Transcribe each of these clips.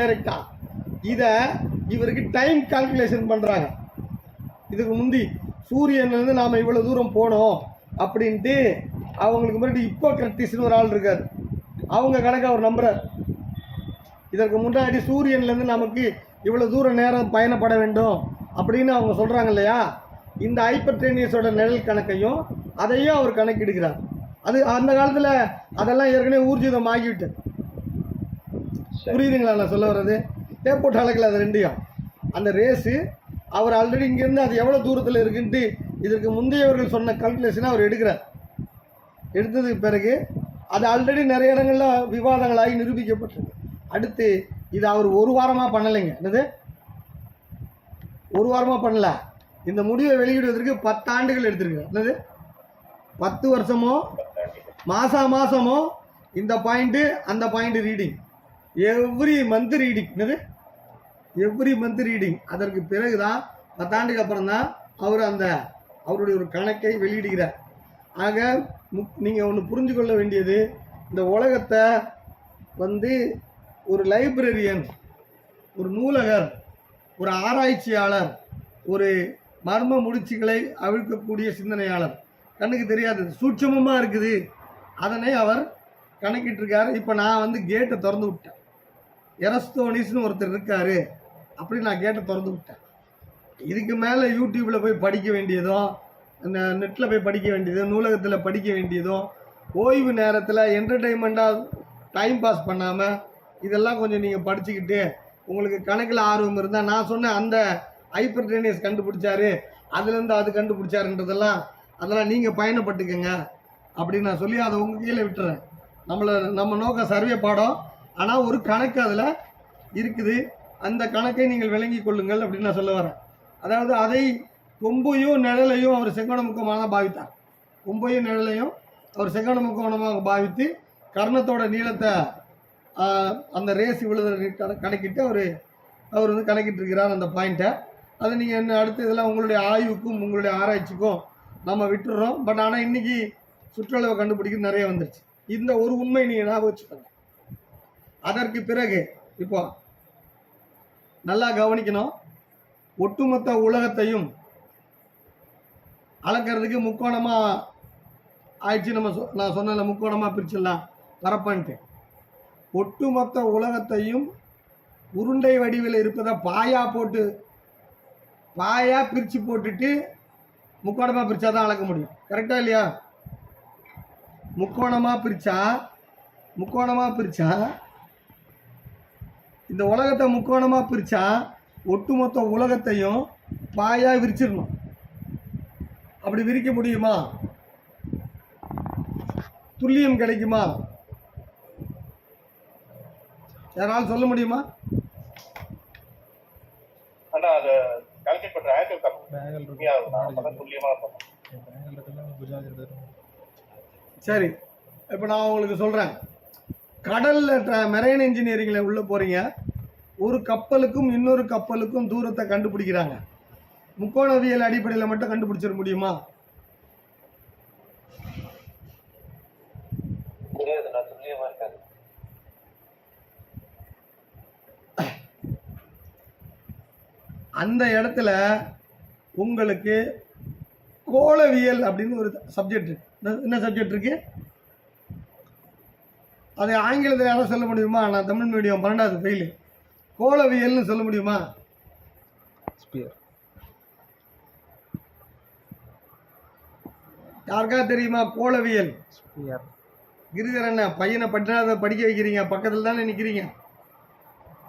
டைரக்டா இதை இவருக்கு டைம் கால்குலேஷன் பண்ணுறாங்க இதுக்கு முந்தி சூரியன்லேருந்து நாம் இவ்வளோ தூரம் போனோம் அப்படின்ட்டு அவங்களுக்கு முன்னாடி இப்போ கிரட்டிஸ்னு ஒரு ஆள் இருக்கார். அவங்க கணக்கு அவர் நம்புறார். இதற்கு முன்னாடி சூரியன்லேருந்து நமக்கு இவ்வளோ தூரம் நேரம் பயணப்பட வேண்டும் அப்படின்னு அவங்க சொல்கிறாங்க இல்லையா? இந்த ஹைப்பர்டேனியஸோட நிழல் கணக்கையும் அதையும் அவர் கணக்கிடுகிறார். அது அந்த காலத்தில் அதெல்லாம் ஏற்கனவே ஊர்ஜிதம் ஆகிவிட்டு புரியுதுங்களா நான் சொல்ல வர்றது? டேப் போட்டு அளக்கல அது ரெண்டையும். அந்த ரேஸு அவர் ஆல்ரெடி இங்கேருந்து அது எவ்வளோ தூரத்தில் இருக்குன்ட்டு இதற்கு முந்தையவர்கள் சொன்ன கல்குலேஷனை அவர் எடுக்கிறார். எடுத்ததுக்கு பிறகு அது ஆல்ரெடி நிறைய இடங்களில் விவாதங்களாகி நிரூபிக்கப்பட்டது அடுத்து இது அவர் ஒரு வாரமாக பண்ணலைங்க. என்னது? ஒரு வாரமாக பண்ணல. இந்த முடிவை வெளியிடுவதற்கு பத்தாண்டுகள் எடுத்திருக்கு என்னது? பத்து வருஷமோ மாசா மாசமோ இந்த பாயிண்ட்டு அந்த point reading every month reading என்னது? எவ்ரி மந்த் ரீடிங் அதற்கு பிறகு தான் பத்தாண்டுக்கு அப்புறம் தான் அவர் அந்த அவருடைய ஒரு கணக்கை வெளியிடுகிறார். ஆக முக் நீங்கள் ஒன்று புரிஞ்சு கொள்ள வேண்டியது இந்த உலகத்தை வந்து ஒரு லைப்ரரியன் ஒரு நூலகர் ஒரு ஆராய்ச்சியாளர் ஒரு மர்ம முடிச்சுகளை அவிழ்க்கக்கூடிய சிந்தனையாளர். கண்ணுக்கு தெரியாதது சூட்சமமாக இருக்குது. அதனை அவர் கணக்கிட்டிருக்காரு. இப்போ நான் வந்து கேட்டை திறந்து விட்டேன். எரஸ்தோனிஸ்னு ஒருத்தர் இருக்காரு அப்படின்னு நான் கேட்டு திறந்து விட்டேன். இதுக்கு மேலே யூடியூப்பில் போய் படிக்க வேண்டியதும் நெட்டில் போய் படிக்க வேண்டியதும் நூலகத்தில் படிக்க வேண்டியதும் ஓய்வு நேரத்தில் என்டர்டெயின்மெண்ட்டாக டைம் பாஸ் பண்ணாமல் இதெல்லாம் கொஞ்சம் நீங்கள் படிச்சுக்கிட்டு உங்களுக்கு கணக்கில் ஆர்வம் இருந்தால் நான் சொன்ன அந்த ஹைப்பர் கண்டுபிடிச்சாரு அதுலேருந்து அது கண்டுபிடிச்சாருன்றதெல்லாம் அதெல்லாம் நீங்கள் பயணப்பட்டுக்கங்க அப்படின்னு நான் சொல்லி அதை உங்கள் கீழே விட்டுறேன். நம்மளை நம்ம நோக்கம் சர்வே பாடம். ஆனால் ஒரு கணக்கு அதில் இருக்குது. அந்த கணக்கை நீங்கள் விளங்கி கொள்ளுங்கள் அப்படின்னு நான் சொல்ல வரேன். அதாவது அதை கொம்பையும் நிழலையும் அவர் செங்கோண பாவித்தார். கொம்பையும் நிழலையும் அவர் செங்கோணமுக்கோணமாக பாவித்து கர்ணத்தோட நீளத்தை அந்த ரேஸ் இவ்வளவு கணக்கிட்டு அவர் அவர் வந்து கணக்கிட்டு இருக்கிறார் அந்த பாயிண்ட்டை. அதை நீங்கள் என்ன அடுத்து இதெல்லாம் உங்களுடைய ஆய்வுக்கும் உங்களுடைய ஆராய்ச்சிக்கும் நம்ம விட்டுடுறோம். பட் ஆனால் இன்றைக்கி சுற்றளவை கண்டுபிடிக்க நிறைய வந்துருச்சு. இந்த ஒரு உண்மை நீங்கள் ஞாபகம் வச்சுக்கோங்க. அதற்கு பிறகு இப்போ நல்லா கவனிக்கணும். ஒட்டுமொத்த உலகத்தையும் அளக்கிறதுக்கு முக்கோணமாக ஆயிடுச்சு. நம்ம சொ- நான் சொன்னல முக்கோணமாக பிரிச்சிடலாம். வரப்பன்ட்டு. ஒட்டுமொத்த உலகத்தையும் உருண்டை வடிவில் இருப்பதை பாயா போட்டு பாயா பிரித்து போட்டுட்டு முக்கோணமாக பிரித்தா தான் அளக்க முடியும். கரெக்டா இல்லையா? முக்கோணமாக பிரித்தா முக்கோணமாக பிரித்தா இந்த உலகத்தை முக்கோணமாக பிரித்தா ஒட்டுமொத்த உலகத்தையும் பாயா விரிச்சிடணும். அப்படி விரிக்க முடியுமா? துல்லியம் கிடைக்குமா? யாராலும் சொல்ல முடியுமா? சரி இப்போ நான் உங்களுக்கு சொல்கிறேன் கடலில் மெரைன் இன்ஜினியரிங்கில் உள்ளே போகிறீங்க ஒரு கப்பலுக்கும் இன்னொரு கப்பலுக்கும் தூரத்தை கண்டுபிடிக்கிறாங்க. முக்கோணவியல் அடிப்படையில் மட்டும் கண்டுபிடிச்சிட முடியுமா? இருக்காது அந்த இடத்துல உங்களுக்கு கோளவியல் அப்படின்னு ஒரு சப்ஜெக்ட் இருக்கு. என்ன- என்ன சப்ஜெக்ட் இருக்கு? அது ஆங்கிலத்தில் யாரும் சொல்ல முடியுமா? நான் தமிழ் மீடியம் பன்னெண்டாவது ஃபெயிலு கோளவியல்னு சொல்ல முடியுமா? ஸ்பியர் யாருக்கா தெரியுமா கோளவியல் ஸ்பியர் கிரிதர் என்ன பையனை பட்டாத படிக்க வைக்கிறீங்க பக்கத்தில் தானே நிற்கிறீங்க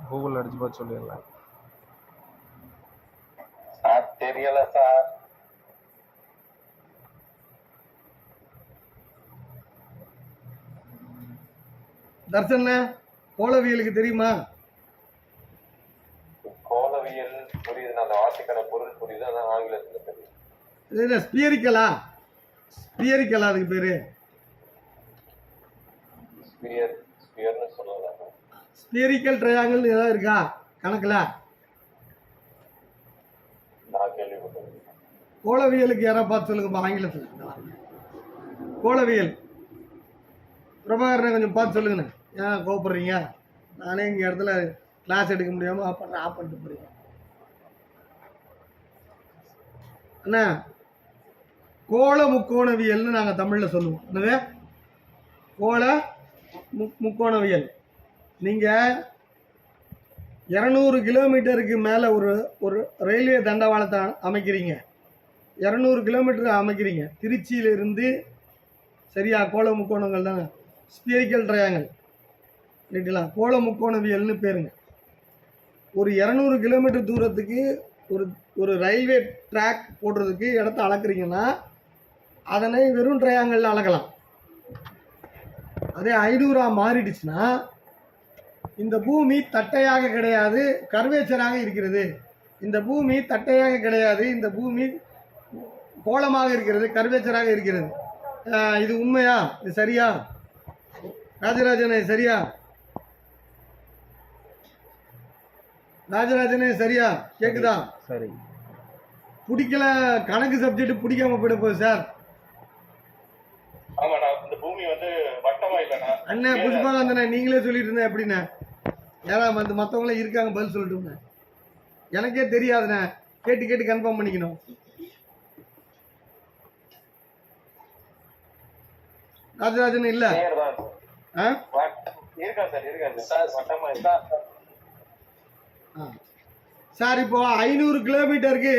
கூகுள் அடிச்சு பார்த்து சொல்லிடலாம். சார் தெரியல சார். தர்சன கோளவியலுக்கு தெரியுமா? கோலவியல் புரியுது அந்த வார்த்தைக்கான பொருள் புரியுது அதான் ஆங்கிலத்துல தெரியும் இது என்ன ஸ்பியரிக்கலா? ஸ்பியரிக்கலா அதுக்கு பேர்? ஸ்பியர் ஸ்பியர்னு சொல்லலாம் ஸ்பியரிக்கல் ட்ரையாங்கிள் ஏதாவது இருக்கா? கணக்கில்? நான் கேள்விப்பட்டது கோளவியலுக்கு யாரா பார்த்து சொல்லுங்கப்பா ஆங்கிலத்தில். கோளவியல் பிரபாகரனை கொஞ்சம் பார்த்து சொல்லுங்கண்ணே. ஏன் கோபப்படுறீங்க நானே இங்கே இடத்துல கிளாஸ் எடுக்க முடியாமல் ஆஃப் பண்ணுற ஆஃப் பண்ணிட்டு போகிறீங்க அண்ணா கோள முக்கோணவியல்னு நாங்கள் தமிழில் சொல்லுவோம். என்னது? கோள மு முக்கோணவியல். நீங்கள் இரநூறு கிலோமீட்டருக்கு மேலே ஒரு ஒரு ரயில்வே தண்டவாளத்தை அமைக்கிறீங்க. இரநூறு கிலோமீட்டர் அமைக்கிறீங்க. திருச்சியிலிருந்து சரியா கோள முக்கோணங்கள் தானே? ஸ்பியரிக்கல் ட்ரையாங்கல் ரைட்டுங்களா கோள முக்கோணவியல்னு பேருங்க. ஒரு இரநூறு கிலோமீட்டர் தூரத்துக்கு ஒரு ஒரு ரயில்வே ட்ராக் போடுறதுக்கு இடத்த அளக்குறீங்கன்னா அதனை வெறும் ட்ரையாங்கல்ல அளக்கலாம். அதே ஐநூறா மாறிடுச்சுன்னா இந்த பூமி தட்டையாக கிடையாது கர்வேச்சராக இருக்கிறது. இந்த பூமி தட்டையாக கிடையாது இந்த பூமி கோலமாக இருக்கிறது கர்வேச்சராக இருக்கிறது. இது உண்மையா? இது சரியா? ராஜராஜனே சரியா? ராஜராஜனே சரியா? கேக்குதா? சரி பிடிக்கல கணக்கு சப்ஜெக்ட் பிடிக்காம போயிட போகுது சார். ஆமாண்ணா இந்த பூமி வந்து வட்டமா இல்லைண்ணா. அண்ணே புஷ்பானந்தனே நீங்களே சொல்லிட்டு இருந்தேன் எப்படிண்ணே? யாரா வந்து மற்றவங்களாம் இருக்காங்க பதில் சொல்லட்டும்ண்ணே எனக்கே தெரியாதுண்ணே. கேட்டு கேட்டு கன்ஃபார்ம் பண்ணிக்கணும். ராஜராஜன் இல்லை? ஆ? இருக்கா சார் ஆ. சார் இப்போ ஐநூறு கிலோமீட்டருக்கு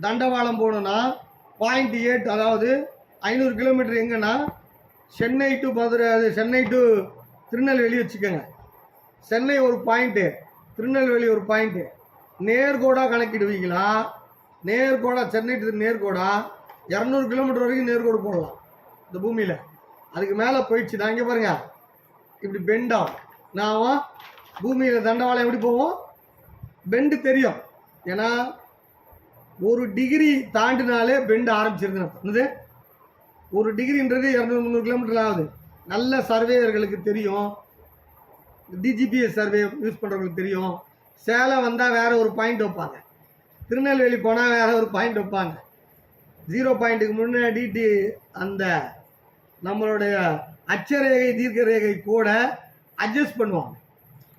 தண்டவாளம் போகணுன்னா பாயிண்ட் எயிட் அதாவது ஐநூறு கிலோமீட்டர் எங்கன்னா சென்னை டு மதுரை அது சென்னை டு திருநெல்வேலி வச்சுக்கோங்க. சென்னை ஒரு பாயிண்ட்டு திருநெல்வேலி ஒரு பாயிண்ட்டு நேர்கோடாக கணக்கிடுவீங்களா? நேர்கோடா சென்னை டு நேர்கோடா இரநூறு கிலோமீட்டர் வரைக்கும் நேர்கோடு போடலாம் இந்த பூமியில். அதுக்கு மேலே போயிடுச்சு. நான் இங்கே பாருங்கள் இப்படி பெண்டாகும் நான் பூமியில் தண்டவாளம் எப்படி போவோம்? பெண்டு தெரியும். ஏன்னா ஒரு டிகிரி தாண்டினாலே பெண்டு ஆரம்பிச்சிருது என்னது? ஒரு டிகிரின்றது இரநூறு முந்நூறு கிலோமீட்டர் ஆகுது. நல்ல சர்வேயர்களுக்கு தெரியும். டிஜிபிஎஸ் சர்வே யூஸ் பண்ணுறவங்களுக்கு தெரியும். சேலம் வந்தால் வேறு ஒரு பாயிண்ட் வைப்பாங்க. திருநெல்வேலி போனால் வேற ஒரு பாயிண்ட் வைப்பாங்க. ஜீரோ பாயிண்ட்டுக்கு முன்னாடி டி அந்த நம்மளுடைய அச்சரேகை தீர்க்க ரேகை கூட அட்ஜஸ்ட் பண்ணுவாங்க.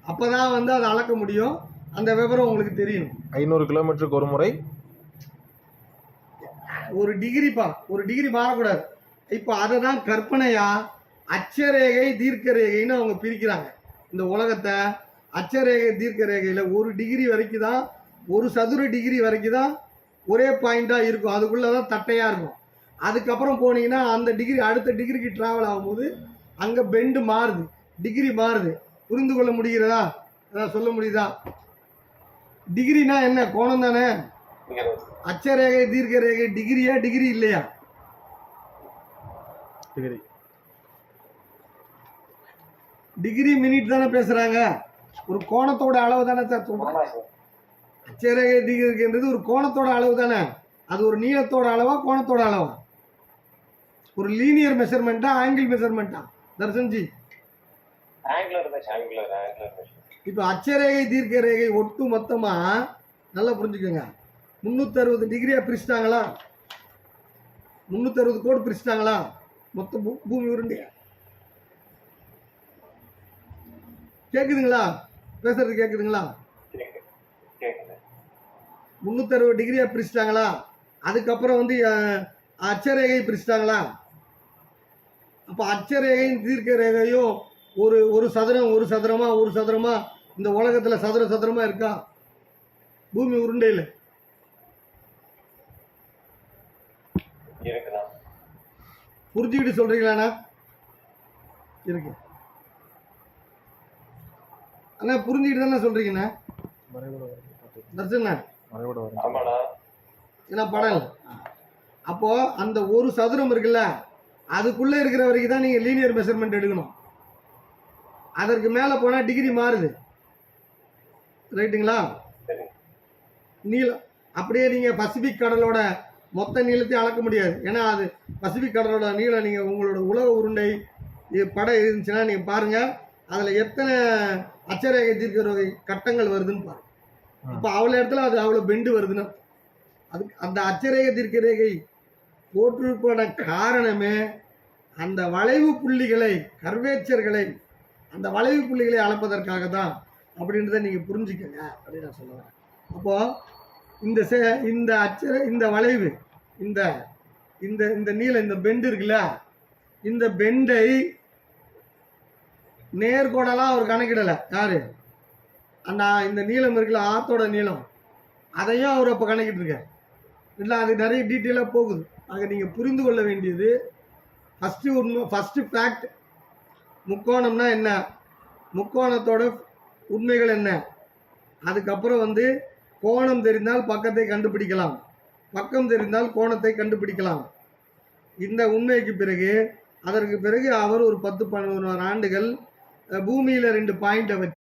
அப்போ தான் வந்து அதை அளக்க முடியும். அந்த விவரம் உங்களுக்கு தெரியணும் ஐநூறு கிலோமீட்டருக்கு ஒரு முறை. ஒரு டிகிரிப்பா ஒரு டிகிரி மாறக்கூடாது. இப்போ அதை தான் கற்பனையா? அச்சரேகை தீர்க்க ரேகைன்னு அவங்க பிரிக்கிறாங்க. இந்த உலகத்தை அச்சரேகை தீர்க்க ரேகையில் ஒரு டிகிரி வரைக்கும் தான் ஒரு சதுர டிகிரி வரைக்கும் தான் ஒரே பாயிண்டாக இருக்கும். அதுக்குள்ளே தான் தட்டையாக இருக்கும். அதுக்கப்புறம் போனீங்கன்னா அந்த டிகிரி அடுத்த டிகிரிக்கு ட்ராவல் ஆகும்போது அங்கே பெண்டு மாறுது. டிகிரி மாறுது. புரிந்து கொள்ள முடிகிறதா? அதான் சொல்ல முடியுதா? டிகிரினா என்ன? கோணம் தானே? அச்சரேகை தீர்க்க ரேகை டிகிரியா டிகிரி இல்லையா? டிகிரி டிகிரி மினிட் தானே பேசுறாங்க. ஒரு கோணத்தோட அளவு தானே சார் சொல்றாங்க அச்சரேகை டிகிரின்றது ஒரு கோணத்தோட அளவு தானே? அது ஒரு நீளத்தோட அளவா கோணத்தோட அளவா? ஒரு லீனியர் மெஷர்மெண்ட்டா ஆங்கிள் மெஷர்மெண்ட்டா தர்சன்ஜி ஆங்குலர் ஆங்குலர் ஆங்குலர் இப்போ அச்சரேகை தீர்க்க ரேகை ஒட்டு மொத்தமாக நல்லா புரிஞ்சுக்கோங்க. முந்நூற்றறுபது டிகிரியாக பிரிச்சிட்டாங்களா? முந்நூற்றறுபது கோடு பிரிச்சிட்டாங்களா? மொத்த பூ- பூமி உருண்டையா? கேட்குதுங்களா பேசுறது கேட்குதுங்களா முந்நூற்றறுபது டிகிரியாக பிரிச்சிட்டாங்களா? அதுக்கப்புறம் வந்து அச்சரேகை பிரிச்சிட்டாங்களா? அப்போ அச்சரேகையும் தீர்க்க ரேகையும் ஒரு ஒரு சதுரம் ஒரு சதுரமாக ஒரு சதுரமாக இந்த உலகத்தில் சதுர சதுரமா இருக்கா? பூமி உருண்டையில். புரிஞ்சுக்கிட்டு சொல்றீங்களாண்ணா? இருக்கு. அண்ணா புரிஞ்சுக்கிட்டு தானே சொல்றீங்கண்ணா? பார்த்து தர்சனா ஏன்னா படம் இல்லை. அப்போ அந்த ஒரு சதுரம் இருக்குல்ல அதுக்குள்ள இருக்கிற வரைக்கும் தான் நீங்க லீனியர் மெஷர்மெண்ட் எடுக்கணும். அதற்கு மேல போனா டிகிரி மாறுது. ரைட்டுங்களா? நீளம் அப்படியே நீங்க பசிபிக் கடலோட மொத்த நீளத்தையும் அளக்க முடியாது. ஏன்னா அது பசிபிக் கடலோட நீளம் நீங்க உங்களோட உலக உருண்டை படம் இருந்துச்சுன்னா நீங்க பாருங்க அதுல எத்தனை அச்சரேகை தீர்க்க வகை கட்டங்கள் வருதுன்னு பாருங்க. அப்போ அவ்வளோ இடத்துல அது அவ்வளோ பெண்டு வருதுன்னா அதுக்கு அந்த அச்சரேகை தீர்க்க ரேகை போட்டிருப்பன காரணமே அந்த வளைவு புள்ளிகளை கர்வேச்சர்களை அந்த வளைவு புள்ளிகளை அளப்பதற்காக தான் அப்படின்றத நீங்கள் புரிஞ்சுக்கங்க அப்படின்னு நான் சொல்லுவேன். அப்போது இந்த சே இந்த அச்சர இந்த வளைவு இந்த இந்த இந்த நீளம் இந்த பெண்டு இருக்குல்ல இந்த பெண்டை நேர்கோடலாம் அவர் கணக்கிடலை. யாரு? அந்த இந்த நீளம் இருக்குல்ல ஆத்தோட நீளம். அதையும் அவர் அப்போ கணக்கிட்டு இருக்கார் இல்லை அது நிறைய டீட்டெயிலாக போகுது. ஆக நீங்கள் புரிந்து கொள்ள வேண்டியது ஃபஸ்ட்டு உண்மை ஃபஸ்ட்டு ஃபேக்ட் முக்கோணம்னா என்ன? முக்கோணத்தோட உண்மைகள் என்ன? அதுக்கப்புறம் வந்து கோணம் தெரிந்தால் பக்கத்தை கண்டுபிடிக்கலாம். பக்கம் தெரிந்தால் கோணத்தை கண்டுபிடிக்கலாம். இந்த உண்மைக்கு பிறகு அதற்கு பிறகு அவர் ஒரு பத்து பதினோரு ஆண்டுகள் பூமியில் ரெண்டு பாயிண்ட்டை வச்சு